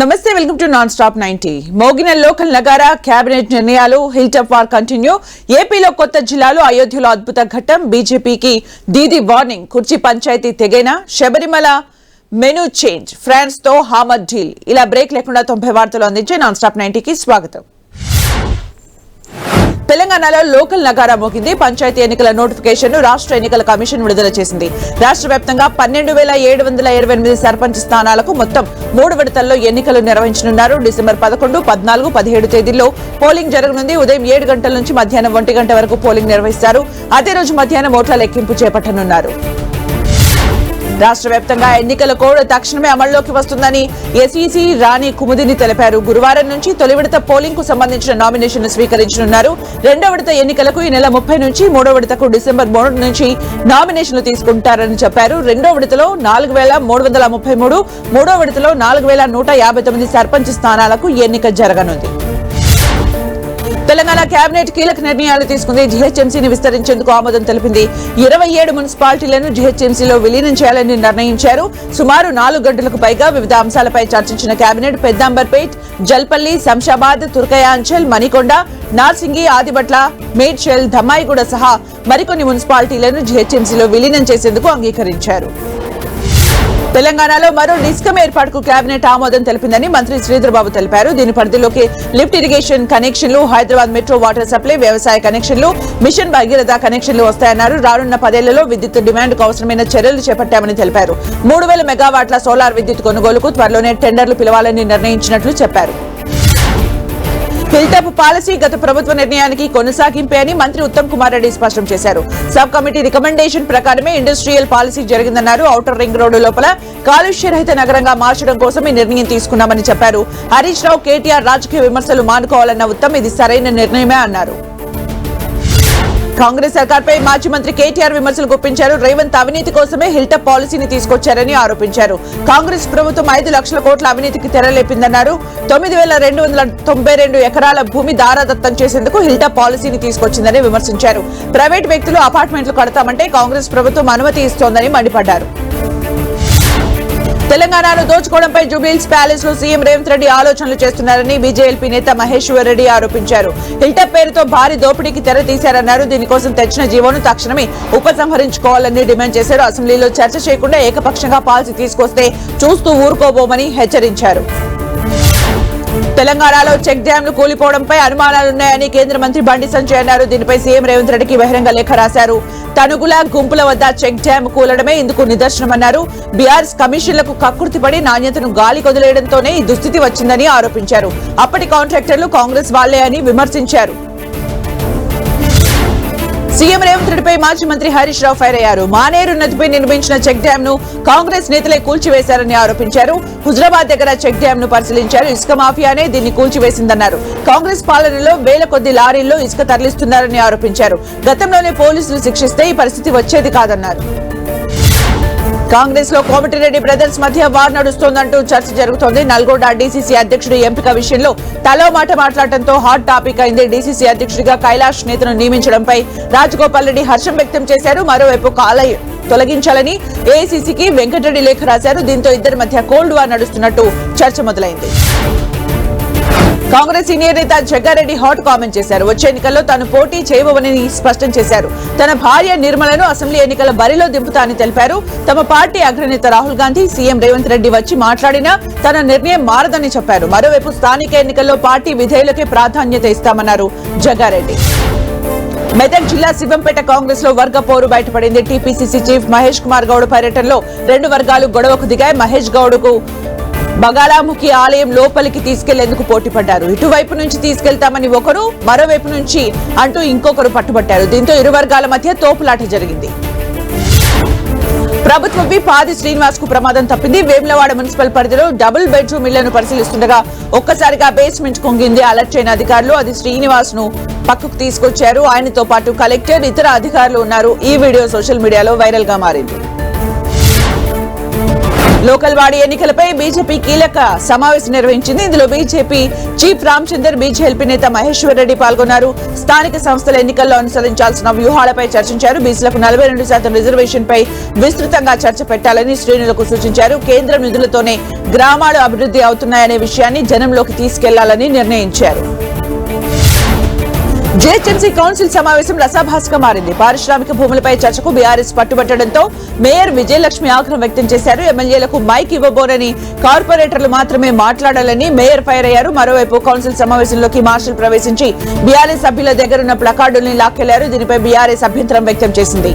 నమస్తే welcome to non stop ninety. మోగిన local నగారా cabinet నిర్ణయాలు హిల్టప్ వార్ కంటిన్యూ. ఏపీలో కొత్త జిల్లాలు అయోధ్యలో అద్భుత ఘట్టం బీజేపీకి దీది వార్నింగ్. కుర్చీ పంచాయతీ తెగైన? Sabarimala menu change. ఫ్రాన్స్తో హామద్ డీల్. ఇలా బ్రేక్ లేకుండా తొంభై వార్తలు అందించే నాన్ స్టాప్ నైన్టీకి స్వాగతం. తెలంగాణలో లోకల్ నగారా మోగింది. పంచాయతీ ఎన్నికల నోటిఫికేషన్ను రాష్ట్ర ఎన్నికల కమిషన్ విడుదల చేసింది. రాష్ట్ర వ్యాప్తంగా పన్నెండు వేల ఏడు వందల ఇరవై ఎనిమిది సర్పంచ్ స్థానాలకు మొత్తం మూడు విడతల్లో ఎన్నికలు నిర్వహించనున్నారు. డిసెంబర్ పదకొండు పద్నాలుగు పదిహేడు తేదీల్లో పోలింగ్ జరగనుంది. ఉదయం ఏడు గంటల నుంచి మధ్యాహ్నం ఒంటి గంట వరకు పోలింగ్ నిర్వహిస్తారు. అదే రోజు మధ్యాహ్నం ఓట్ల లెక్కింపు చేపట్టనున్నారు. రాష్ట్ర వ్యాప్తంగా ఎన్నికల కోడ్ తక్షణమే అమల్లోకి వస్తుందని ఎస్ఈసి రాణి కుముదిని తెలిపారు. గురువారం నుంచి తొలి విడత పోలింగ్కు సంబంధించిన నామినేషన్ స్వీకరించనున్నారు. రెండో విడత ఎన్నికలకు ఈ నెల ముప్పై నుంచి మూడో విడతకు డిసెంబర్ మూడు నుంచి నామినేషన్లు తీసుకుంటారని చెప్పారు. రెండో విడతలో నాలుగు వేల మూడు వందల ముప్పై మూడు మూడో విడతలో నాలుగు వేల నూట యాభై తొమ్మిది సర్పంచ్ స్థానాలకు ఎన్నిక జరగనుంది. తెలంగాణ కేబినెట్ కీలక నిర్ణయాలు తీసుకుంది జీహెచ్ఎంసీని విస్తరించేందుకు ఆమోదం తెలిపింది. ఇరవై ఏడు మున్సిపాలిటీలను జీహెచ్ఎంసీలో విలీనం చేయాలని నిర్ణయించారు. సుమారు నాలుగు గంటలకు పైగా వివిధ అంశాలపై చర్చించిన కేబినెట్ పెద్దాంబర్పేట్ జల్పల్లి శంషాబాద్ తుర్కయాంచల్ మణికొండ నార్సింగి ఆదిబట్ల మేడ్చల్ ధమ్మాయిగూడ సహా మరికొన్ని మున్సిపాలిటీలను జీహెచ్ఎంసీలో విలీనం చేసేందుకు అంగీకరించారు. తెలంగాణలో మరో డిస్కం ఏర్పాటుకు కేబినెట్ ఆమోదం తెలిపిందని మంత్రి శ్రీధర్బాబు తెలిపారు. దీని పరిధిలోకి లిఫ్ట్ ఇరిగేషన్ కనెక్షన్లు హైదరాబాద్ మెట్రో వాటర్ సప్లై వ్యవసాయ కనెక్షన్లు మిషన్ భగీరథ కనెక్షన్లు వస్తాయన్నారు. రానున్న పదేళ్ళలో విద్యుత్ డిమాండ్కు అవసరమైన చర్యలు చేపట్టామని తెలిపారు. మూడు వేల మెగావాట్ల సోలార్ విద్యుత్ కొనుగోలుకు త్వరలోనే టెండర్లు పిలవాలని నిర్ణయించినట్లు చెప్పారు. హిల్టప్ పాలసీ గత ప్రభుత్వ నిర్ణయానికి కొనసాగింపే అని మంత్రి ఉత్తమ్ కుమార్ రెడ్డి స్పష్టం చేశారు. సబ్ కమిటీ రికమెండేషన్ ప్రకారమే ఇండస్ట్రియల్ పాలసీ జరిగిందన్నారు. ఔటర్ రింగ్ రోడ్డు లోపల కాలుష్యరహిత నగరంగా మార్చడం కోసం ఈ నిర్ణయం తీసుకున్నామని చెప్పారు. హరీష్ రావు కేటీఆర్ రాజకీయ విమర్శలు మానుకోవాలన్న ఉత్తమ్ ఇది సరైన నిర్ణయమే అన్నారు. కాంగ్రెస్ సర్కార్పై మాజీ మంత్రి కేటీఆర్ విమర్శలు గుప్పించారు. రేవంత్ అవినీతి కోసమే హిల్టప్ పాలసీని తీసుకొచ్చారని ఆరోపించారు. కాంగ్రెస్ ప్రభుత్వం ఐదు లక్షల కోట్ల అవినీతికి తెరలేపిందన్నారు. తొమ్మిది వేల రెండు వందల తొంభై రెండు ఎకరాల భూమి దారాదత్తం చేసేందుకు హిల్టప్ పాలసీని తీసుకొచ్చిందని విమర్శించారు. ప్రైవేట్ వ్యక్తులు అపార్ట్మెంట్లు కడతామంటే కాంగ్రెస్ ప్రభుత్వం అనుమతి ఇస్తోందని మండిపడ్డారు. తెలంగాణను దోచుకోవడంపై జూబ్లీహిల్స్ ప్యాలెస్లో సీఎం రేవంత్ రెడ్డి ఆలోచనలు చేస్తున్నారని బీజేఎల్పీ నేత మహేశ్వర్ రెడ్డి ఆరోపించారు. హిల్టప్ పేరుతో భారీ దోపిడీకి తెర తీశారన్నారు. దీనికోసం తెచ్చిన జీవోను తక్షణమే ఉపసంహరించుకోవాలని డిమాండ్ చేశారు. అసెంబ్లీలో చర్చ చేయకుండా ఏకపక్షంగా పాలసీ తీసుకొస్తే చూస్తూ ఊరుకోబోమని హెచ్చరించారు. తెలంగాణలో చెక్ డ్యాంలు కూలిపోవడంపై అనుమానాలున్నాయని కేంద్ర మంత్రి బండి సంజయ్ అన్నారు. దీనిపై సీఎం రేవంత్ రెడ్డికి బహిరంగ లేఖ రాశారు. తనుగుల గుంపుల వద్ద చెక్ డ్యాం కూలడమే ఇందుకు నిదర్శనమన్నారు. బీఆర్ఎస్ కమిషన్లకు కక్కుర్తిపడి నాణ్యతను గాలి కొదిలేయడంతోనే ఈ దుస్థితి వచ్చిందని ఆరోపించారు. అప్పటి కాంట్రాక్టర్లు కాంగ్రెస్ వాళ్ళే అని విమర్శించారు. సీఎం రేవంత్ రెడ్డిపై మాజీ మంత్రి హరీష్ రావు ఫైర్ అయ్యారు. మానేరు నదిపై నిర్మించిన చెక్ డ్యాం ను కాంగ్రెస్ నేతలే కూల్చివేశారని ఆరోపించారు. హుజరాబాద్ దగ్గర చెక్ డ్యాం ను పరిశీలించారు. ఇసుక మాఫియానే దీన్ని కూల్చివేసిందన్నారు. కాంగ్రెస్ పాలనలో వేల కొద్ది లారీల్లో ఇసుక తరలిస్తున్నారని ఆరోపించారు. గతంలోనే పోలీసులు శిక్షిస్తే ఈ పరిస్థితి వచ్చేది కాదన్నారు. కాంగ్రెస్లో కోమటిరెడ్డి బ్రదర్స్ మధ్య వార్ నడుస్తోందంటూ చర్చ జరుగుతోంది. నల్గొండ డీసీసీ అధ్యక్షుడు ఎంపిక విషయంలో తలో మాట మాట్లాడటంతో హాట్ టాపిక్ అయింది. డీసీసీ అధ్యక్షుడిగా కైలాష్ నేతను నియమించడంపై రాజగోపాల్ రెడ్డి హర్షం వ్యక్తం చేశారు. మరోవైపు కాలయ్య తొలగించాలని ఏఐసీసీకి వెంకటరెడ్డి లేఖ రాశారు. దీంతో ఇద్దరి మధ్య కోల్డ్ వార్ నడుస్తున్నట్టు చర్చ మొదలైంది. కాంగ్రెస్ సీనియర్ నేత జగ్గారెడ్డి హాట్ కామెంట్ చేశారు. వచ్చే ఎన్నికల్లో తాను పోటీ చేయబోవని స్పష్టం చేశారు. తన భార్య నిర్మలను అసెంబ్లీ ఎన్నికల బరిలో దింపుతా అని తెలిపారు. తమ పార్టీ అగ్రనేత రాహుల్ గాంధీ సీఎం రేవంత్ రెడ్డి వచ్చి మాట్లాడినా తన నిర్ణయం మారదని చెప్పారు. మరోవైపు స్థానిక ఎన్నికల్లో పార్టీ విధేయులకే ప్రాధాన్యత ఇస్తామన్నారు జగ్గారెడ్డి. మెదక్ జిల్లా శివంపేట కాంగ్రెస్లో వర్గ పోరు బయటపడింది. టీపీసీసీ చీఫ్ మహేష్ కుమార్ గౌడ్ పర్యటనలో రెండు వర్గాలు గొడవకు దిగాయి. మహేష్ గౌడ్కు బగాలాముఖి ఆలయం లోపలికి తీసుకెళ్ళేందుకు పోటీపడ్డారు. ఇటువైపు నుంచి తీసుకెళ్తామని ఒకరు మరోవైపు నుంచి అంటూ ఇంకొకరు పట్టుబట్టారు. దీంతో ఇరు వర్గాల మధ్య తోపులాట జరిగింది. ప్రభుత్వ విప్ ఆది శ్రీనివాస్కు ప్రమాదం తప్పింది. వేములవాడ మున్సిపల్ పరిధిలో డబుల్ బెడ్రూమ్ ఇళ్ళను పరిశీలిస్తుండగా ఒక్కసారిగా బేస్మెంట్ కుంగింది. అలర్ట్ అయిన అధికారులు అది శ్రీనివాస్ను పక్కకు తీసుకొచ్చారు. ఆయనతో పాటు కలెక్టర్ ఇతర అధికారులు ఉన్నారు. ఈ వీడియో సోషల్ మీడియాలో వైరల్గా మారింది. లోకల్ వార్డు ఎన్నికలపై బీజేపీ కీలక సమావేశం నిర్వహించింది. ఇందులో బీజేపీ చీఫ్ రామచందర్ బీజేపీ నేత మహేశ్వర్ రెడ్డి పాల్గొన్నారు. స్థానిక సంస్థల ఎన్నికల్లో అనుసరించాల్సిన వ్యూహాలపై చర్చించారు. బీసీలకు నలభై రెండు శాతం రిజర్వేషన్ పై విస్తృతంగా చర్చ పెట్టాలని శ్రేణులకు సూచించారు. కేంద్రం నిధులతోనే గ్రామాలు అభివృద్ధి అవుతున్నాయనే విషయాన్ని జనంలోకి తీసుకెళ్ళాలని నిర్ణయించారు. జీహెచ్ఎంసీ కౌన్సిల్ సమావేశం రసాభాసగా మారింది. పారిశ్రామిక భూములపై చర్చకు బీఆర్ఎస్ పట్టుబట్టడంతో మేయర్ విజయలక్ష్మి ఆగ్రహం వ్యక్తం చేశారు. ఎమ్మెల్యేలకు మైక్ ఇవ్వబోనని కార్పొరేటర్లు మాత్రమే మాట్లాడాలని మేయర్ ఫైర్ అయ్యారు. మరోవైపు కౌన్సిల్ సమావేశంలోకి మార్షల్ ప్రవేశించి బీఆర్ఎస్ సభ్యుల దగ్గరున్న ప్లకార్డుల్ని లాక్కెళ్ళారు. దీనిపై బీఆర్ఎస్ అభ్యంతరం వ్యక్తం చేసింది.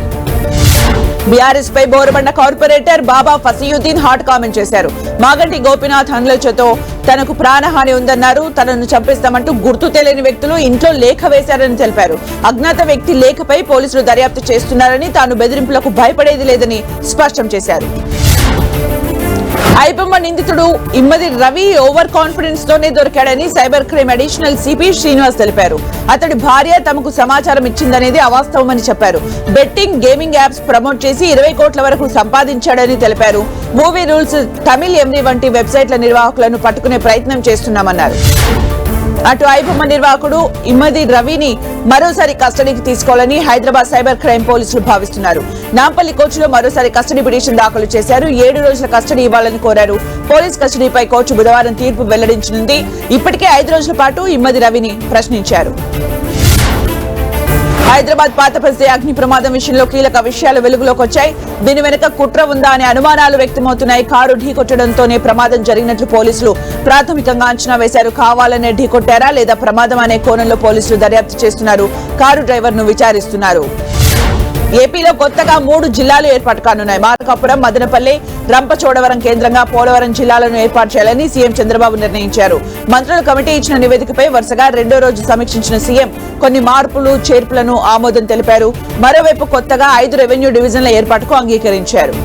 బీఆర్ఎస్ పై Borabanda corporator Baba Fasiuddin hot comment చేశారు. మాగంటి గోపీనాథ్ హన్లచతో తనకు ప్రాణహాని ఉందన్నారు. తనను చంపేస్తామంటూ గుర్తు తెలియని వ్యక్తులు ఇంట్లో లేఖ వేశారని తెలిపారు. అజ్ఞాత వ్యక్తి లేఖపై పోలీసులు దర్యాప్తు చేస్తున్నారని తాను బెదిరింపులకు భయపడేది లేదని స్పష్టం చేశారు. ఐబొమ్మ నిందితుడు ఇమ్మది రవి ఓవర్ కాన్ఫిడెన్స్ తోనే దొరికాడని cyber crime additional CP Srinivas తెలిపారు. అతడి భార్య తమకు సమాచారం ఇచ్చిందనేది అవాస్తవమని చెప్పారు. బెట్టింగ్ గేమింగ్ యాప్స్ ప్రమోట్ చేసి ఇరవై కోట్ల వరకు సంపాదించాడని తెలిపారు. మూవీ రూల్స్ తమిళ్ ఎండి వంటి వెబ్సైట్ల నిర్వాహకులను పట్టుకునే ప్రయత్నం చేస్తున్నామన్నారు. అటు ఐబొమ్మ నిర్వాహకుడు ఇమ్మది రవిని మరోసారి కస్టడీకి తీసుకోవాలని హైదరాబాద్ సైబర్ క్రైమ్ పోలీసులు భావిస్తున్నారు. నాంపల్లి కోర్టులో మరోసారి కస్టడీ పిటిషన్ దాఖలు చేశారు. ఏడు రోజుల కస్టడీ ఇవ్వాలని కోరారు. పోలీస్ కస్టడీపై కోర్టు బుధవారం తీర్పు వెల్లడించనుంది. ఇప్పటికే ఐదు రోజుల పాటు ఇమ్మది రవిని ప్రశ్నించారు. హైదరాబాద్ పాత అగ్ని ప్రమాదం విషయంలో కీలక విషయాలు వెలుగులోకి వచ్చాయి. దీని వెనుక కుట్ర ఉందా అనే అనుమానాలు వ్యక్తమవుతున్నాయి. కారు ఢీకొట్టడంతోనే ప్రమాదం జరిగినట్లు పోలీసులు ప్రాథమికంగా అంచనా వేశారు. కావాలనే ఢీకొట్టారా లేదా ప్రమాదం అనే కోణంలో పోలీసులు దర్యాప్తు చేస్తున్నారు. కారు డ్రైవర్ను విచారిస్తున్నారు. ఏపీలో కొత్తగా మూడు జిల్లాలు ఏర్పాటు కానున్నాయి. మార్కాపురం మదనపల్లి రంపచోడవరం కేంద్రంగా పోలవరం జిల్లాలను ఏర్పాటు చేయాలని సీఎం చంద్రబాబు నిర్ణయించారు. మంత్రుల కమిటీ ఇచ్చిన నివేదికపై వరుసగా రెండో రోజు సమీక్షించిన సీఎం కొన్ని మార్పులు చేర్పులను ఆమోదం తెలిపారు. మరోవైపు కొత్తగా ఐదు రెవెన్యూ డివిజన్ల ఏర్పాటుకు అంగీకరించారు.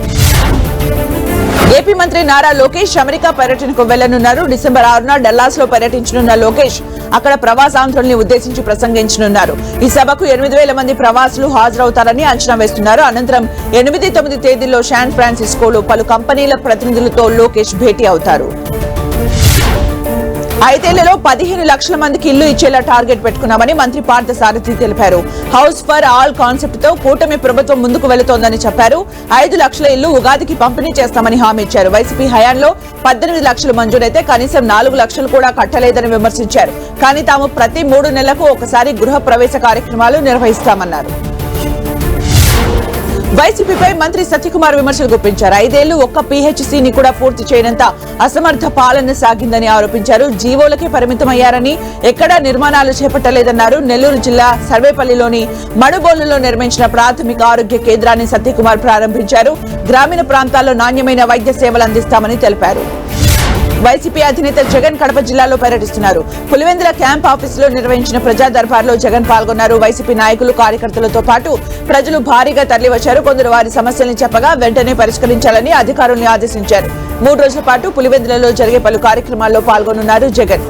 ఏపీ మంత్రి నారా లోకేష్ అమెరికా పర్యటనకు వెళ్ళనున్నారు డిసెంబర్ ఆరున డల్లాస్లో పర్యటించనున్న లోకేష్ అక్కడ ప్రవాసాంధ్రుల్ని ఉద్దేశించి ప్రసంగించనున్నారు. ఈ సభకు ఎనిమిది వేల మంది ప్రవాసులు హాజరవుతారని అంచనా వేస్తున్నారు. అనంతరం ఎనిమిది తొమ్మిది తేదీల్లో శాన్ ఫ్రాన్సిస్కోలో పలు కంపెనీల ప్రతినిధులతో లోకేష్ భేటీ అవుతారు. ఐదేళ్ళలో పదిహేను లక్షల మందికి ఇల్లు ఇచ్చేలా టార్గెట్ పెట్టుకున్నామని మంత్రి పార్థ సారథి తెలిపారు. హౌస్ ఫర్ ఆల్ కాన్సెప్ట్తో కూటమి ప్రభుత్వం ముందుకు వెళుతోందని చెప్పారు. ఐదు లక్షల ఇల్లు ఉగాదికి పంపిణీ చేస్తామని హామీ ఇచ్చారు. వైసీపీ హయాంలో పద్దెనిమిది లక్షలు మంజూరైతే కనీసం నాలుగు లక్షలు కూడా కట్టలేదని విమర్శించారు. కానీ తాము ప్రతి మూడు నెలలకు ఒకసారి గృహ ప్రవేశ కార్యక్రమాలు నిర్వహిస్తామన్నారు. వైసీపీపై మంత్రి సత్యకుమార్ విమర్శలు గుప్పించారు. ఐదేళ్ళు ఒక్క పీహెచ్సీని కూడా పూర్తి చేయనంత అసమర్థ పాలన సాగిందని ఆరోపించారు. జీవోలకే పరిమితమయ్యారని ఎక్కడా నిర్మాణాలు చేపట్టలేదన్నారు. నెల్లూరు జిల్లా సర్వేపల్లిలోని మడుబోలులో నిర్మించిన ప్రాథమిక ఆరోగ్య కేంద్రాన్ని సత్యకుమార్ ప్రారంభించారు. గ్రామీణ ప్రాంతాల్లో నాణ్యమైన వైద్య సేవలు అందిస్తామని తెలిపారు. వైసీపీ అధినేత జగన్ కడప జిల్లాలో పర్యటిస్తున్నారు. పులివెందుల క్యాంప్ ఆఫీసులో నిర్వహించిన ప్రజా దర్బార్లో జగన్ పాల్గొన్నారు. వైసీపీ నాయకులు కార్యకర్తలతో పాటు ప్రజలు భారీగా తరలివచ్చారు. కొందరు వారి సమస్యల్ని చెప్పగా వెంటనే పరిష్కరించాలని అధికారుల్ని ఆదేశించారు. మూడు రోజుల పాటు పులివెందులలో జరిగే పలు కార్యక్రమాల్లో పాల్గొనున్నారు జగన్.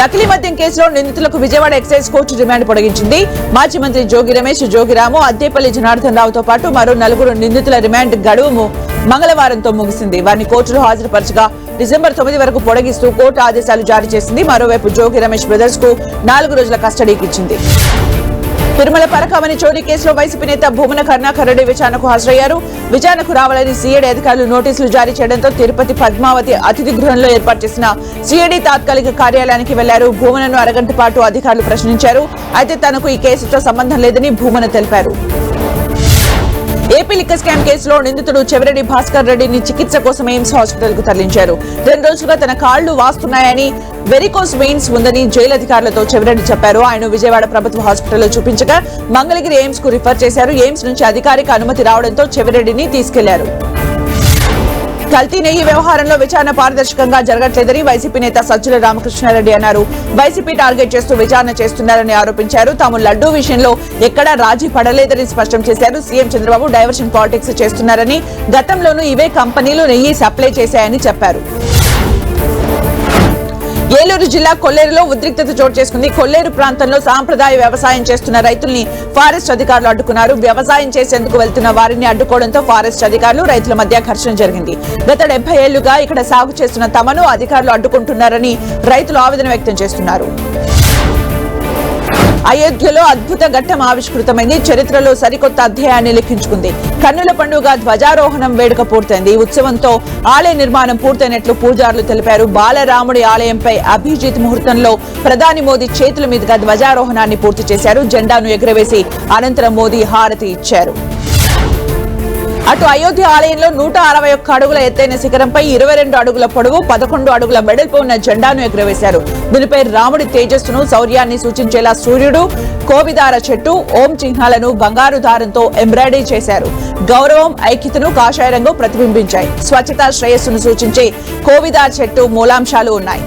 నకిలీ మద్యం కేసులో నిందితులకు విజయవాడ ఎక్సైజ్ కోర్టు రిమాండ్ పొడిగించింది. మాజీ మంత్రి జోగి రమేష్ జోగిరాము అద్దేపల్లి జనార్దన్ రావుతో పాటు మరో నలుగురు నిందితుల రిమాండ్ గడువు మంగళవారంతో ముగిసింది. వారిని కోర్టులో హాజరుపరచగా డిసెంబర్ తొమ్మిది వరకు పొడిగిస్తూ కోర్టు ఆదేశాలు జారీ చేసింది. మరోవైపు జోగి రమేష్ బ్రదర్స్కు నాలుగు రోజుల కస్టడీకి ఇచ్చింది. తిరుమల పరకామణి చోరీ కేసులో వైసీపీ నేత భూమన కరుణాకర్ రెడ్డి విచారణకు హాజరయ్యారు. విచారణకు రావాలని సీఐడి అధికారులు నోటీసులు జారీ చేయడంతో తిరుపతి పద్మావతి అతిథి గృహంలో ఏర్పాటు చేసిన సీఐడి తాత్కాలిక కార్యాలయానికి వెళ్ళారు. భూమనను అరగంట పాటు అధికారులు ప్రశ్నించారు. అయితే తనకు ఈ కేసుతో సంబంధం లేదని భూమన తెలిపారు. ఏపీ లిక్క స్కామ్ కేసులో నిందితుడు చెవిరెడ్డి భాస్కర్ రెడ్డిని చికిత్స కోసం ఎయిమ్స్ హాస్పిటల్కు తరలించారు. రెండు రోజులుగా తన కాళ్ళు వాస్తున్నాయని వెరికోస్ వెయిన్స్ ఉందని జైలు అధికారులతో చెవిరెడ్డి చెప్పారు. ఆయన విజయవాడ ప్రభుత్వ హాస్పిటల్లో చూపించగా మంగళగిరి ఎయిమ్స్కు రిఫర్ చేశారు. ఎయిమ్స్ నుంచి అధికారిక అనుమతి రావడంతో చెవిరెడ్డిని తీసుకెళ్ళారు. కల్తీ నెయ్యి వ్యవహారంలో విచారణ పారదర్శకంగా జరగట్లేదని వైసీపీ నేత సజ్జల రామకృష్ణారెడ్డి అన్నారు. వైసీపీ టార్గెట్ చేస్తూ విచారణ చేస్తున్నారని ఆరోపించారు. తాము లడ్డూ విషయంలో ఎక్కడా రాజీ పడలేదని స్పష్టం చేశారు. సీఎం చంద్రబాబు డైవర్షన్ పాలిటిక్స్ చేస్తున్నారని గతంలోనూ ఇవే కంపెనీలు నెయ్యి సప్లై చేశాయని చెప్పారు. ఏలూరు జిల్లా కొల్లేరులో ఉద్రిక్తత చోటు చేసుకుంది. కొల్లేరు ప్రాంతంలో సాంప్రదాయ వ్యవసాయం చేస్తున్న రైతుల్ని ఫారెస్ట్ అధికారులు అడ్డుకున్నారు. వ్యవసాయం చేసేందుకు వెళ్తున్న వారిని అడ్డుకోవడంతో ఫారెస్ట్ అధికారులు రైతుల మధ్య ఘర్షణ జరిగింది. గత డెబ్బై ఏళ్ళుగా ఇక్కడ సాగు చేస్తున్న తమను అధికారులు అడ్డుకుంటున్నారని రైతులు ఆవేదన వ్యక్తం చేస్తున్నారు. అయోధ్యలో అద్భుత ఘట్టం ఆవిష్కృతమైంది. చరిత్రలో సరికొత్త అధ్యాయాన్ని లిఖించుకుంది కన్నుల పండుగ ధ్వజారోహణం వేడుక పూర్తయింది. ఈ ఉత్సవంతో ఆలయ నిర్మాణం పూర్తయినట్లు పూజారులు తెలిపారు. బాలరాముడి ఆలయంపై అభిజిత్ ముహూర్తంలో ప్రధాని మోదీ చేతుల మీదుగా ధ్వజారోహణాన్ని పూర్తి చేశారు. జెండాను ఎగురవేసి అనంతరం మోదీ హారతి ఇచ్చారు. అటు అయోధ్య ఆలయంలో నూట అరవై ఒక్క అడుగుల ఎత్తైన శిఖరంపై ఇరవై రెండు అడుగుల పొడవు పదకొండు అడుగుల వెడల్పు ఉన్న జెండాను ఎగురవేశారు. దీనిపై రాముడి తేజస్సును శౌర్యాన్ని సూచించేలా సూర్యుడు కోవిదార చెట్టు ఓం చిహ్నాలను బంగారు దారంతో ఎంబ్రాయిడరీ చేశారు. గౌరవం ఐక్యతను కాషాయ రంగు ప్రతిబింబించాయి. స్వచ్ఛత శ్రేయస్సును సూచించే కోవిదార్ చెట్టు మూలాంశాలు ఉన్నాయి.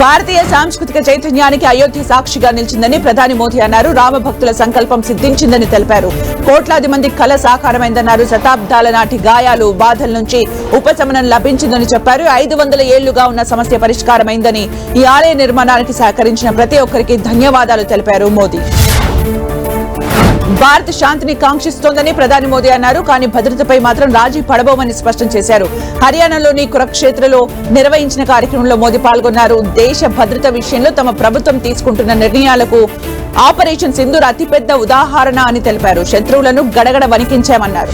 భారతీయ సాంస్కృతిక చైతన్యానికి అయోధ్య సాక్షిగా నిలిచిందని ప్రధాని మోదీ అన్నారు. రామభక్తుల సంకల్పం సిద్ధించిందని తెలిపారు. కోట్లాది మంది కళ సాకారమైందన్నారు. శతాబ్దాల నాటి గాయాలు బాధల నుంచి ఉపశమనం లభించిందని చెప్పారు. ఐదు వందల ఏళ్ళుగా ఉన్న సమస్య పరిష్కారమైందని ఈ ఆలయ నిర్మాణానికి సహకరించిన ప్రతి ఒక్కరికి ధన్యవాదాలు తెలిపారు మోదీ. భారత్ శాంతిని కాంక్షిస్తోందని ప్రధాని మోదీ అన్నారు. కానీ భద్రతపై మాత్రం రాజీ పడబోమని స్పష్టం చేశారు. హర్యానాలోని కురక్షేత్రలో నిర్వహించిన కార్యక్రమంలో మోదీ పాల్గొన్నారు. దేశ భద్రత విషయంలో తమ ప్రభుత్వం తీసుకుంటున్న నిర్ణయాలకు ఆపరేషన్ సింధూర్ అతిపెద్ద ఉదాహరణ అని తెలిపారు. శత్రువులను గడగడ వణికించామన్నారు.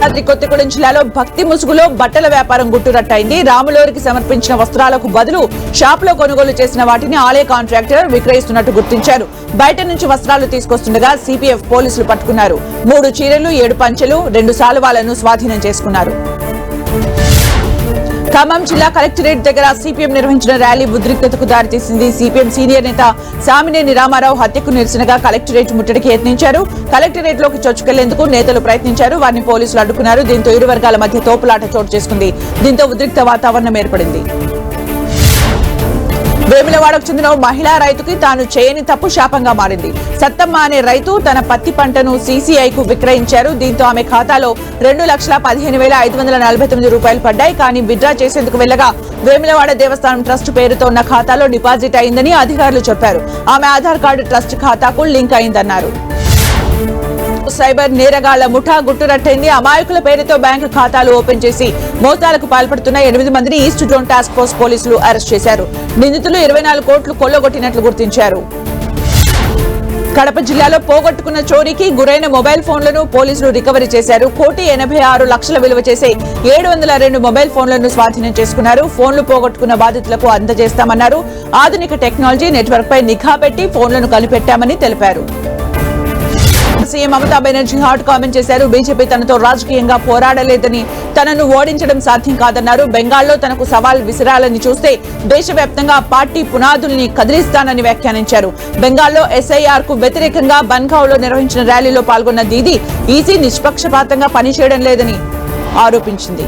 యాదాద్రి కొత్తగూడెం జిల్లాలో భక్తి ముసుగులో బట్టల వ్యాపారం గుట్టురట్టయింది రాములోరికి సమర్పించిన వస్త్రాలకు బదులు షాప్లో కొనుగోలు చేసిన వాటిని ఆలయ కాంట్రాక్టర్ విక్రయిస్తున్నట్టు గుర్తించారు. బయట నుంచి వస్త్రాలు తీసుకొస్తుండగా సిపిఎఫ్ పోలీసులు పట్టుకున్నారు. మూడు చీరలు ఏడు పంచెలు రెండు సాలువాలను స్వాధీనం చేసుకున్నారు. ఖమ్మం జిల్లా కలెక్టరేట్ దగ్గర సిపిఎం నిర్వహించిన ర్యాలీ ఉద్రిక్తతకు దారితీసింది సిపిఎం సీనియర్ నేత సామినేని రామారావు హత్యకు నిరసనగా కలెక్టరేట్ ముట్టడికి యత్నించారు. కలెక్టరేట్లోకి చొచ్చుకెళ్ళేందుకు నేతలు ప్రయత్నించారు. వారిని పోలీసులు అడ్డుకున్నారు. దీంతో ఇరు వర్గాల మధ్య తోపులాట చోటు చేసుకుంది. దీంతో ఉద్రిక్త వాతావరణం ఏర్పడింది. వేములవాడకు చెందిన ఓ మహిళా రైతుకి తాను చేయని తప్పు శాపంగా మారింది. సత్తమ్మ అనే రైతు తన పత్తి పంటను సీసీఐకు విక్రయించారు. దీంతో ఆమె ఖాతాలో రెండు లక్షల పదిహేను వేల ఐదు వందల నలభై తొమ్మిది రూపాయలు పడ్డాయి. కానీ విత్డ్రా చేసేందుకు వెళ్ళగా వేములవాడ దేవస్థానం ట్రస్ట్ పేరుతో ఉన్న ఖాతాలో డిపాజిట్ అయిందని అధికారులు చెప్పారు. ఆమె ఆధార్ కార్డు ట్రస్ట్ ఖాతాకు లింక్ అయిందన్నారు. సైబర్ నేరగాళ్ళ ముఠా గుట్టురట్టయింది అమాయకుల పేరుతో బ్యాంకు ఖాతాలు ఓపెన్ చేసి మోసాలకు పాల్పడుతున్న ఎనిమిది మందిని ఈస్ట్ జోన్ టాస్క్ ఫోర్స్ పోలీసులు అరెస్ట్ చేశారు. నిందితులు ఇరవై నాలుగు కోట్లు కొల్లగొట్టినట్లు గుర్తించారు. కడప జిల్లాలో పోగొట్టుకున్న చోరీకి గురైన మొబైల్ ఫోన్లను పోలీసులు రికవరీ చేశారు. కోటి ఎనభై ఆరు లక్షల విలువ చేసే ఏడు వందల రెండు మొబైల్ ఫోన్లను స్వాధీనం చేసుకున్నారు. ఫోన్లు పోగొట్టుకున్న బాధితులకు అందజేస్తామన్నారు. ఆధునిక టెక్నాలజీ నెట్వర్క్ పై నిఘా పెట్టి ఫోన్లను కనిపెట్టామని తెలిపారు. CM Mamata Banerjee hot comment చేశారు. బీజేపీ తనతో రాజకీయంగా పోరాడలేదని తనను ఓడించడం సాధ్యం కాదన్నారు. బెంగాల్లో తనకు సవాల్ విసిరాలని చూస్తే దేశవ్యాప్తంగా పార్టీ పునాదుల్ని కదిలిస్తానని వ్యాఖ్యానించారు. బెంగాల్లో ఎస్ఐఆర్కు వ్యతిరేకంగా బన్గావ్లో నిర్వహించిన ర్యాలీలో పాల్గొన్న దీదీ ఈసీ నిష్పక్షపాతంగా పనిచేయడం లేదని ఆరోపించింది.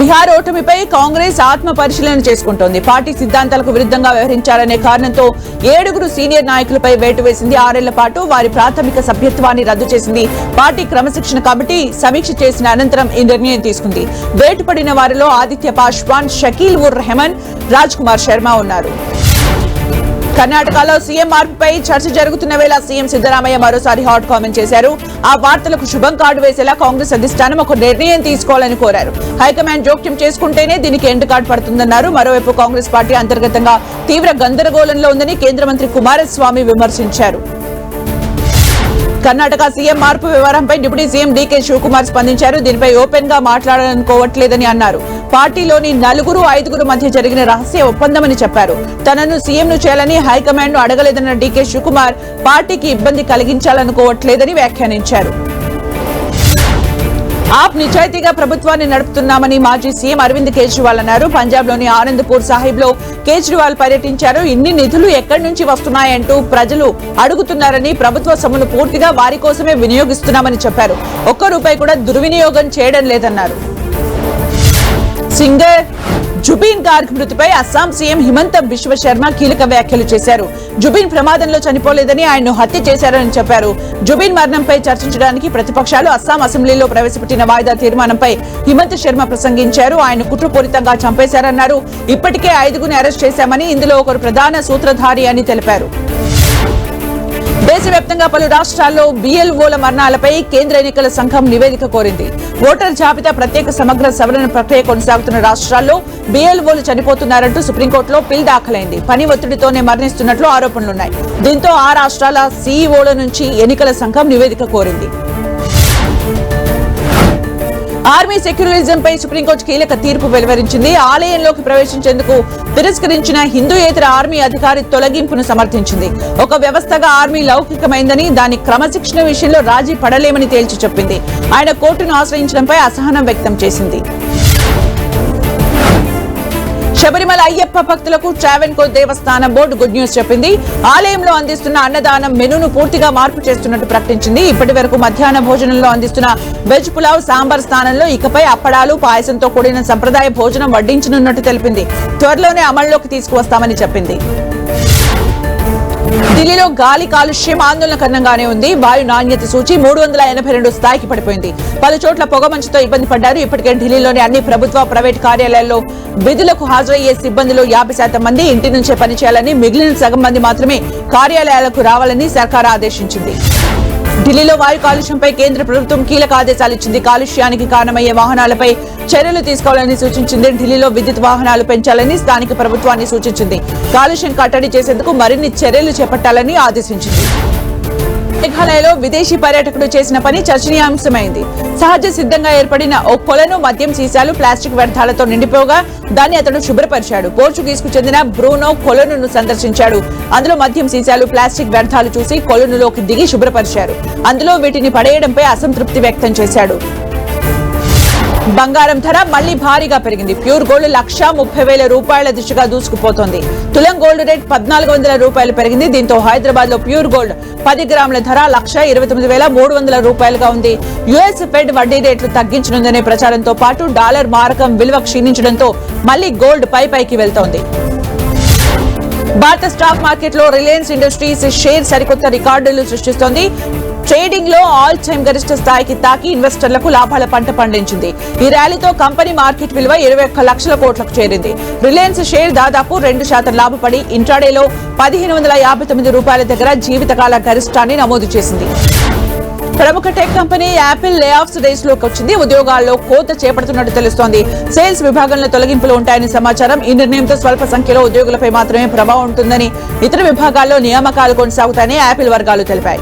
బీహార్ ఓటమిపై కాంగ్రెస్ ఆత్మ పరిశీలన చేసుకుంటోంది. పార్టీ సిద్ధాంతాలకు విరుద్ధంగా వ్యవహరించారనే కారణంతో ఏడుగురు సీనియర్ నాయకులపై వేటు వేసింది. ఆరేళ్ళ పాటు వారి ప్రాథమిక సభ్యత్వాన్ని రద్దు చేసింది పార్టీ క్రమశిక్షణ కమిటీ సమీక్ష చేసిన అనంతరం ఈ నిర్ణయం తీసుకుంది. వేటుపడిన వారిలో ఆదిత్య పాశ్వాన్ షకీల్ ఉర్ రెహమాన్ రాజ్ కుమార్ శర్మ ఉన్నారు. కర్ణాటకలో సీఎం మార్పుపై చర్చ జరుగుతున్న వేళ సీఎం సిద్దరామయ్య మరోసారి హాట్ కామెంట్ చేశారు. ఆ వార్తలకు శుభం కార్డు వేసేలా కాంగ్రెస్ అధిష్టానం ఒక నిర్ణయం తీసుకోవాలని కోరారు. హైకమాండ్ జోక్యం చేసుకుంటేనే దీనికి ఎండ్ కార్డు పడుతుందన్నారు. మరోవైపు కాంగ్రెస్ పార్టీ అంతర్గతంగా తీవ్ర గందరగోళంలో ఉందని కేంద్ర మంత్రి కుమారస్వామి విమర్శించారు. కర్ణాటక సీఎం మార్పు వ్యవహారంపై డిప్యూటీ సీఎం డీకే శివకుమార్ స్పందించారు. దీనిపై ఓపెన్గా మాట్లాడాలనుకోవట్లేదని అన్నారు. పార్టీలోని నలుగురు ఐదుగురు మధ్య జరిగిన రహస్య ఒప్పందమని చెప్పారు. తనను సీఎం ను చేయాలని హైకమాండ్ను అడగలేదన్న డీకే శివకుమార్ పార్టీకి ఇబ్బంది కలిగించాలనుకోవట్లేదని వ్యాఖ్యానించారు. ఆప్ నిజాయితీగా ప్రభుత్వాన్ని నడుపుతున్నామని మాజీ సీఎం అరవింద్ కేజ్రీవాల్ అన్నారు. పంజాబ్లోని ఆనందపూర్ సాహిబ్లో కేజ్రీవాల్ పర్యటించారు. ఇన్ని నిధులు ఎక్కడి నుంచి వస్తున్నాయంటూ ప్రజలు అడుగుతున్నారని ప్రభుత్వ సొమ్మును పూర్తిగా వారి కోసమే వినియోగిస్తున్నామని చెప్పారు. ఒక్క రూపాయి కూడా దుర్వినియోగం చేయడం లేదన్నారు. సింగర్ జుబీన్ గార్గ్ మృతిపై అస్సాం సీఎం హిమంత విశ్వ శర్మ కీలక వ్యాఖ్యలు చేశారు. జుబీన్ ప్రమాదంలో చనిపోలేదని ఆయన్ను హత్య చేశారని చెప్పారు. జుబీన్ మరణంపై చర్చించడానికి ప్రతిపక్షాలు అస్సాం అసెంబ్లీలో ప్రవేశపెట్టిన వాయిదా తీర్మానంపై హిమంత శర్మ ప్రసంగించారు. ఆయన కుట్రపూరితంగా చంపేశారన్నారు. ఇప్పటికే ఐదుగురిని అరెస్ట్ చేశామని ఇందులో ఒకరు ప్రధాన సూత్రధారి అని తెలిపారు. దేశవ్యాప్తంగా పలు రాష్ట్రాల్లో బీఎల్ఓల మరణాలపై కేంద్ర ఎన్నికల సంఘం నివేదిక కోరింది. ఓటర్ జాబితా ప్రత్యేక సమగ్ర సవరణ ప్రక్రియ కొనసాగుతున్న రాష్ట్రాల్లో బిఎల్ఓలు చనిపోతున్నారంటూ సుప్రీంకోర్టులో పిల్ దాఖలైంది. పని ఒత్తిడితోనే మరణిస్తున్నట్లు ఆరోపణలున్నాయి. దీంతో ఆ రాష్ట్రాల సీఈఓల నుంచి ఎన్నికల సంఘం నివేదిక కోరింది. ఆర్మీ సెక్యులరిజం పై సుప్రీంకోర్టు కీలక తీర్పు వెలువరించింది. ఆలయంలోకి ప్రవేశించేందుకు తిరస్కరించిన హిందూయేతర ఆర్మీ అధికారి తొలగింపును సమర్థించింది. ఒక వ్యవస్థగా ఆర్మీ లౌకికమైందని దాని క్రమశిక్షణ విషయంలో రాజీ పడలేమని తేల్చి చెప్పింది. ఆయన కోర్టును ఆశ్రయించడంపై అసహనం వ్యక్తం చేసింది. శబరిమల అయ్యప్ప భక్తులకు ట్రావెన్కో దేవస్థానం బోర్డు గుడ్ న్యూస్ చెప్పింది. ఆలయంలో అందిస్తున్న అన్నదానం మెనూను పూర్తిగా మార్పు చేస్తున్నట్టు ప్రకటించింది. ఇప్పటి వరకు మధ్యాహ్న భోజనంలో అందిస్తున్న వెజ్ పులావ్ సాంబార్ స్థానంలో ఇకపై అప్పడాలు పాయసంతో కూడిన సంప్రదాయ భోజనం వడ్డించనున్నట్టు తెలిపింది. త్వరలోనే అమల్లోకి తీసుకువస్తామని చెప్పింది. ఢిల్లీలో గాలి కాలుష్యం ఆందోళనకరంగానే ఉంది. వాయు నాణ్యత సూచి మూడు వందల ఎనభై రెండు స్థాయికి పడిపోయింది. పలు చోట్ల పొగమంచుతో ఇబ్బంది పడ్డారు. ఇప్పటికే ఢిల్లీలోని అన్ని ప్రభుత్వ ప్రైవేట్ కార్యాలయాల్లో విధులకు హాజరయ్యే సిబ్బందిలో యాభై శాతం మంది ఇంటి నుంచే పనిచేయాలని మిగిలిన సగం మంది మాత్రమే కార్యాలయాలకు రావాలని సర్కార్ ఆదేశించింది. ఢిల్లీలో వాయు కాలుష్యంపై కేంద్ర ప్రభుత్వం కీలక ఆదేశాలు ఇచ్చింది. కాలుష్యానికి కారణమయ్యే వాహనాలపై చర్యలు తీసుకోవాలని సూచించింది. ఢిల్లీలో విద్యుత్ వాహనాలు పెంచాలని స్థానిక ప్రభుత్వాన్ని సూచించింది. కాలుష్యం కట్టడి చేసేందుకు మరిన్ని చర్యలు చేపట్టాలని ఆదేశించింది. మేఘాలయలో విదేశీ పర్యాటకుడు చేసిన పని చర్చనీయాంశమైంది. సహజ సిద్ధంగా ఏర్పడిన ఓ కొలను మద్యం సీసాలు ప్లాస్టిక్ వ్యర్థాలతో నిండిపోగా దాన్ని అతడు శుభ్రపరిచాడు. పోర్చుగీస్కు చెందిన బ్రూనో కొలనును సందర్శించాడు. అందులో మద్యం సీసాలు ప్లాస్టిక్ వ్యర్థాలు చూసి కొలనులోకి దిగి శుభ్రపరిచారు. అందులో వీటిని పడేయడంపై అసంతృప్తి వ్యక్తం చేశాడు. బంగారం ధర మళ్ళీ భారీగా పెరిగింది. ప్యూర్ గోల్డ్ లక్ష ముప్పై వేల రూపాయల దిశగా దూసుకుపోతోంది. తులం గోల్డ్ రేట్ పద్నాలుగు వందల రూపాయలు పెరిగింది. దీంతో హైదరాబాద్లో ప్యూర్ గోల్డ్ పది గ్రాముల ధర లక్ష ఇరవై తొమ్మిది వేల మూడు వందల రూపాయలుగా ఉంది. యుఎస్ ఫెడ్ వడ్డీ రేట్లు తగ్గించనుందనే ప్రచారంతో పాటు డాలర్ మారకం విలువ క్షీణించడంతో మళ్ళీ గోల్డ్ పై పైకి వెళ్తోంది. భారత స్టాక్ మార్కెట్లో రిలయన్స్ ఇండస్ట్రీస్ షేర్ సరికొత్త రికార్డులు సృష్టిస్తోంది. ట్రేడింగ్లో ఆల్ టైమ్ గరిష్ట స్థాయికి తాకి ఇన్వెస్టర్లకు లాభాల పంట పండించింది. ఈ ర్యాలీతో కంపెనీ మార్కెట్ విలువ ఇరవై ఒక్క లక్షల కోట్లకు చేరింది. రిలయన్స్ షేర్ దాదాపు రెండు శాతం లాభపడి ఇంట్రాడేలో పదిహేను వందల యాభై తొమ్మిది రూపాయల దగ్గర జీవితకాల గరిష్టాన్ని నమోదు చేసింది. ప్రముఖ tech company Apple lay off డేస్లోకి వచ్చింది. ఉద్యోగాల్లో కోత చేపడుతున్నట్టు తెలుస్తోంది. సేల్స్ విభాగంలో తొలగింపులు ఉంటాయని సమాచారం. ఈ నిర్ణయంతో స్వల్ప సంఖ్యలో ఉద్యోగులపై మాత్రమే ప్రభావం ఉంటుందని ఇతర విభాగాల్లో నియామకాలు కొనసాగుతాయని యాపిల్ వర్గాలు తెలిపాయి.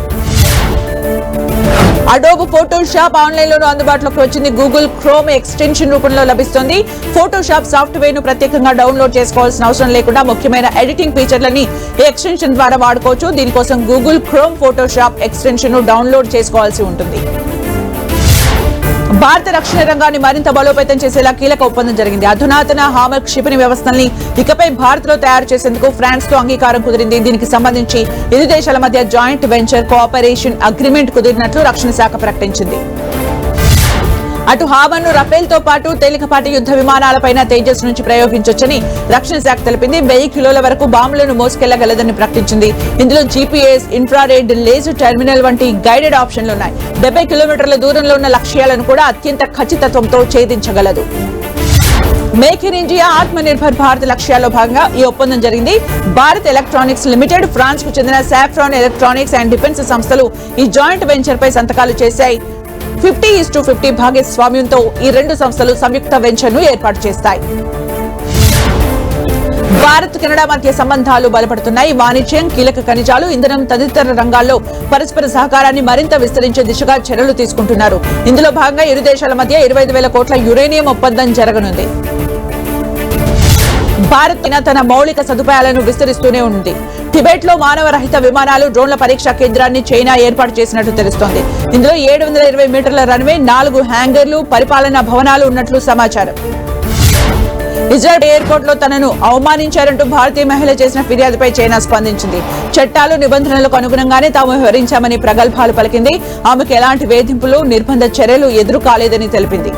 అడోబ్ ఫోటోషాప్ ఆన్లైన్ లోనూ అందుబాటులోకి వచ్చింది. గూగుల్ క్రోమ్ ఎక్స్టెన్షన్ రూపంలో లభిస్తుంది. ఫోటోషాప్ సాఫ్ట్వేర్ను ప్రత్యేకంగా డౌన్లోడ్ చేసుకోవాల్సిన అవసరం లేకుండా ముఖ్యమైన ఎడిటింగ్ ఫీచర్లని ఈ ఎక్స్టెన్షన్ ద్వారా వాడుకోవచ్చు. దీనికోసం గూగుల్ క్రోమ్ ఫోటోషాప్ ఎక్స్టెన్షన్ను డౌన్లోడ్ చేసుకోవాల్సి ఉంటుంది. భారత రక్షణ రంగాన్ని మరింత బలోపేతం చేసేలా కీలక ఒప్పందం జరిగింది. అధునాతన హామర్ క్షిపణి వ్యవస్థల్ని ఇకపై భారత్లో తయారు చేసేందుకు ఫ్రాన్స్తో అంగీకారం కుదిరింది. దీనికి సంబంధించి ఇరు దేశాల మధ్య జాయింట్ వెంచర్ కోఆపరేషన్ అగ్రిమెంట్ కుదిరినట్లు రక్షణ శాఖ ప్రకటించింది. అటు హామర్ రఫేల్తో పాటు తేలికపాటి యుద్ధ విమానాలపైన తేజస్ నుంచి ప్రయోగించొచ్చని రక్షణ శాఖ తెలిపింది. వెయ్యి కిలోల వరకు బాంబులను మోసుకెళ్ళగలదని ప్రకటించింది. ఇందులో జీపీఎస్ ఇన్ఫ్రారెడ్ లేజర్ టెర్మినల్ వంటి గైడెడ్ ఆప్షన్లు ఉన్నాయి. డెబ్బై కిలోమీటర్ల దూరంలో ఉన్న లక్ష్యాలను కూడా అత్యంత ఖచ్చితత్వంతో ఛేదించగలదు. మేక్ ఇన్ ఇండియా ఆత్మ నిర్భర్ భారత్ లక్ష్యాల్లో భాగంగా ఈ ఒప్పందం జరిగింది. భారత్ ఎలక్ట్రానిక్స్ లిమిటెడ్ ఫ్రాన్స్కు చెందిన సాఫ్రాన్ ఎలక్ట్రానిక్స్ అండ్ డిఫెన్స్ సంస్థలు ఈ జాయింట్ వెంచర్ పై సంతకాలు చేశాయి. ఫిఫ్టీ ఈస్ టు ఫిఫ్టీ భాగస్వామ్యంతో ఈ రెండు సంస్థలు సంయుక్త వెంచర్ను ఏర్పాటు చేస్తాయి. భారత్ కెనడా మధ్య సంబంధాలు బలపడుతున్నాయి. వాణిజ్యం కీలక ఖనిజాలు ఇంధనం తదితర రంగాల్లో పరస్పర సహకారాన్ని మరింత విస్తరించే దిశగా చర్యలు తీసుకుంటున్నారు. ఇందులో భాగంగా ఇరు దేశాల మధ్య ఇరవై ఐదు వేల కోట్ల యురేనియం ఒప్పందం జరగనుంది. భారత్ తన మౌలిక సదుపాయాలను విస్తరిస్తూనే ఉంది. టిబెట్లో మానవరహిత విమానాలు డ్రోన్ల పరీక్షా కేంద్రాన్ని చైనా ఏర్పాటు చేసినట్లు తెలుస్తోంది. ఇందులో ఏడు వందల ఇరవై మీటర్ల రన్వే నాలుగు హ్యాంగర్లు పరిపాలనా భవనాలు ఉన్నట్లు సమాచారం. ఇజ్రాయెల్ ఎయిర్పోర్ట్లో తనను అవమానించారంటూ భారతీయ మహిళ చేసిన ఫిర్యాదుపై చైనా స్పందించింది. చట్టాలు నిబంధనలకు అనుగుణంగానే తాము వ్యవహరించామని ప్రగల్భాలు పలికింది. ఆమెకు ఎలాంటి వేధింపులు నిర్బంధ చర్యలు ఎదురు కాలేదని తెలిపింది.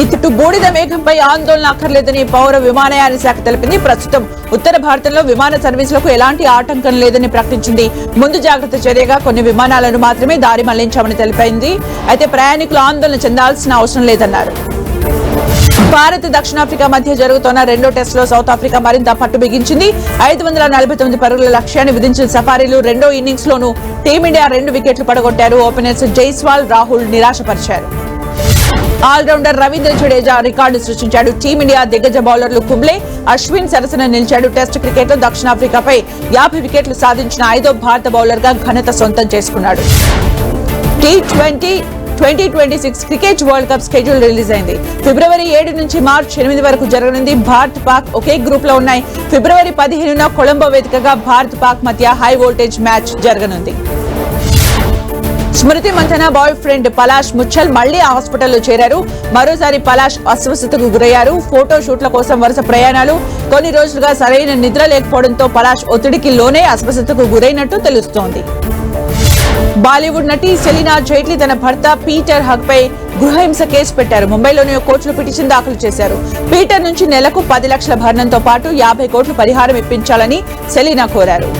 ఇటు బూడిద మేఘంపై ఆందోళన అక్కర్లేదని పౌర విమానయాన శాఖ తెలిపింది. ప్రస్తుతం ఉత్తర భారతంలో విమాన సర్వీసులకు ఎలాంటి ఆటంకం లేదని ప్రకటించింది. ముందు జాగ్రత్త చర్యగా కొన్ని విమానాలను మాత్రమే దారి మళ్ళించామని తెలిపింది. అయితే ప్రయాణికులు ఆందోళన చెందాల్సిన అవసరం లేదన్నారు. భారత్ దక్షిణాఫ్రికా మధ్య జరుగుతున్న రెండో టెస్ట్లో సౌత్ ఆఫ్రికా మరింత పట్టు బిగించింది. ఐదు వందల నలభై తొమ్మిది పరుగుల లక్ష్యాన్ని విధించిన సఫారీలు రెండో ఇన్నింగ్స్ లోనూ టీమిండియా రెండు వికెట్లు పడగొట్టారు. ఓపెనర్స్ జైస్వాల్ రాహుల్ నిరాశపరిచారు. ఆల్రౌండర్ రవీంద్ర జడేజా రికార్డు సృష్టించాడు. టీమిండియా దిగ్గజ బౌలర్లు కుంబ్లే అశ్విన్ సరసన నిలిచాడు. టెస్ట్ క్రికెట్లో దక్షిణాఫ్రికాపై యాభై వికెట్లు సాధించిన ఐదో భారత బౌలర్గా ఘనత సొంతం చేసుకున్నాడు. T twenty twenty twenty six cricket world cup schedule release అయింది. ఫిబ్రవరి ఏడు నుంచి మార్చ్ ఎనిమిది వరకు జరగనుంది. భారత్ పాక్ ఒకే గ్రూప్లో ఉన్నాయి. ఫిబ్రవరి పదిహేనున కొలంబో వేదికగా భారత్ పాక్ మధ్య హై వోల్టేజ్ మ్యాచ్ జరగనుంది. స్మృతి మంథన బాయ్ ఫ్రెండ్ పలాష్ ముచ్చల్ మళ్ళీ హాస్పిటల్లో చేరారు. మరోసారి పలాష్ అస్వస్థతకు గురయ్యారు. ఫోటో షూట్ల కోసం వరుస ప్రయాణాలు. కొన్ని రోజులుగా సరైన నిద్ర లేకపోవడంతో పలాష్ ఒత్తిడికి లోనే అస్వస్థతకు గురైనట్టు తెలుస్తోంది. బాలీవుడ్ నటి సెలీనా జైట్లీ తన భర్త పీటర్ హక్ పై గృహహింస కేసు పెట్టారు. ముంబైలోని ఓ కోర్టులో పిటిషన్ దాఖలు చేశారు. పీటర్ నుంచి నెలకు పది లక్షల భరణంతో పాటు యాభై కోట్లు పరిహారం ఇప్పించాలని సెలీనా కోరారు.